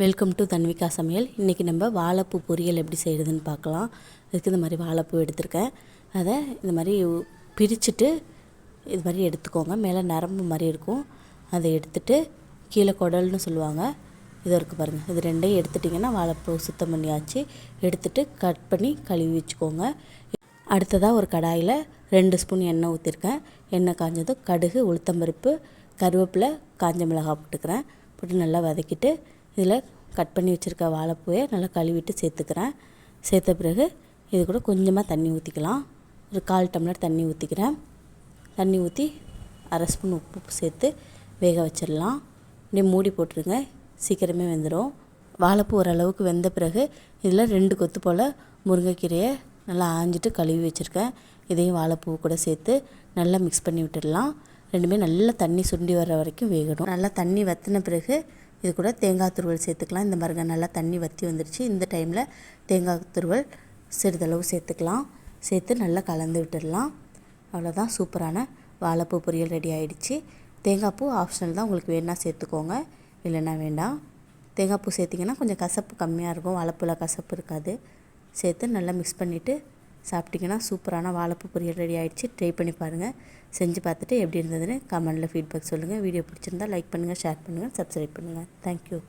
Welcome to Tanvika சமையல் இன்றைக்கி நம்ம வாழைப்பூ பொரியல் எப்படி செய்கிறதுன்னு பார்க்கலாம். அதுக்கு இந்த மாதிரி வாழைப்பூ எடுத்திருக்கேன். அதை இந்த மாதிரி பிரிச்சுட்டு இது மாதிரி எடுத்துக்கோங்க. மேலே நரம்பு மாதிரி இருக்கும். அதை எடுத்துட்டு கீழே குடல்னு சொல்லுவாங்க. இது இருக்குது பாருங்கள் இது ரெண்டையும் எடுத்துட்டிங்கன்னா வாழைப்பூ சுத்தம் பண்ணியாச்சு. எடுத்துட்டு கட் பண்ணி கழுவி வச்சுக்கோங்க. அடுத்ததாக ஒரு கடாயில் ரெண்டு ஸ்பூன் எண்ணெய் ஊற்றிருக்கேன் எண்ணெய் காஞ்சதும் கடுகு உளுத்தம்பருப்பு கருவேப்பிலை காஞ்ச மிளகாய் போட்டுக்கிறேன். போட்டு நல்லா வதக்கிட்டு இதில் கட் பண்ணி வச்சுருக்க வாழைப்பூவை நல்லா கழுவிட்டு சேர்த்துக்கிறேன். சேர்த்த பிறகு இது கூட கொஞ்சமாக தண்ணி ஊற்றிக்கலாம். ஒரு கால் டம்ளர் தண்ணி ஊற்றிக்கிறேன். தண்ணி ஊற்றி அரை ஸ்பூன் உப்பு சேர்த்து வேக வச்சிடலாம். அப்படியே மூடி போட்டுருங்க. சீக்கிரமே வெந்துடும். வாழைப்பூ ஓரளவுக்கு வெந்த பிறகு இதில் ரெண்டு கொத்து போல் முருங்கைக்கீரையை நல்லா ஆஞ்சிட்டு கழுவி வச்சுருக்கேன். இதையும் வாழைப்பூ கூட சேர்த்து நல்லா மிக்ஸ் பண்ணி விட்டுடலாம். ரெண்டுமே நல்லா தண்ணி சுண்டி வர வரைக்கும் வேகணும். நல்லா தண்ணி வற்றின பிறகு இது கூட தேங்காய் துருவல் சேர்த்துக்கலாம். இந்த பாருங்க நல்லா தண்ணி வற்றி வந்துருச்சு. இந்த டைமில் தேங்காய் துருவல் சிறிதளவு சேர்த்துக்கலாம். சேர்த்து நல்லா கலந்து விட்டுடலாம். அவ்வளோதான் சூப்பரான வாழைப்பூ பொரியல் ரெடி ஆகிடுச்சு தேங்காய் பூ ஆப்ஷனல் தான். உங்களுக்கு வேணா சேர்த்துக்கோங்க. இல்லைன்னா வேண்டாம். தேங்காய் பூ சேர்த்திங்கன்னா கொஞ்சம் கசப்பு கம்மியாக இருக்கும். வாழைப்பூவில் கசப்பு இருக்காது. சேர்த்து நல்லா மிக்ஸ் பண்ணிவிட்டு சாப்பிட்டிங்கன்னா சூப்பரான வாழைப்பூ பொரியல் ரெடி ஆகிடுச்சு ட்ரை பண்ணி பாருங்கள் செஞ்சு பார்த்துட்டு எப்படி இருந்ததுன்னு கமெண்டில் ஃபீட்பேக் சொல்லுங்கள் வீடியோ பிடிச்சிருந்தா லைக் பண்ணுங்கள் ஷேர் பண்ணுங்கள் சப்ஸ்கிரைப் பண்ணுங்கள் தேங்க்யூ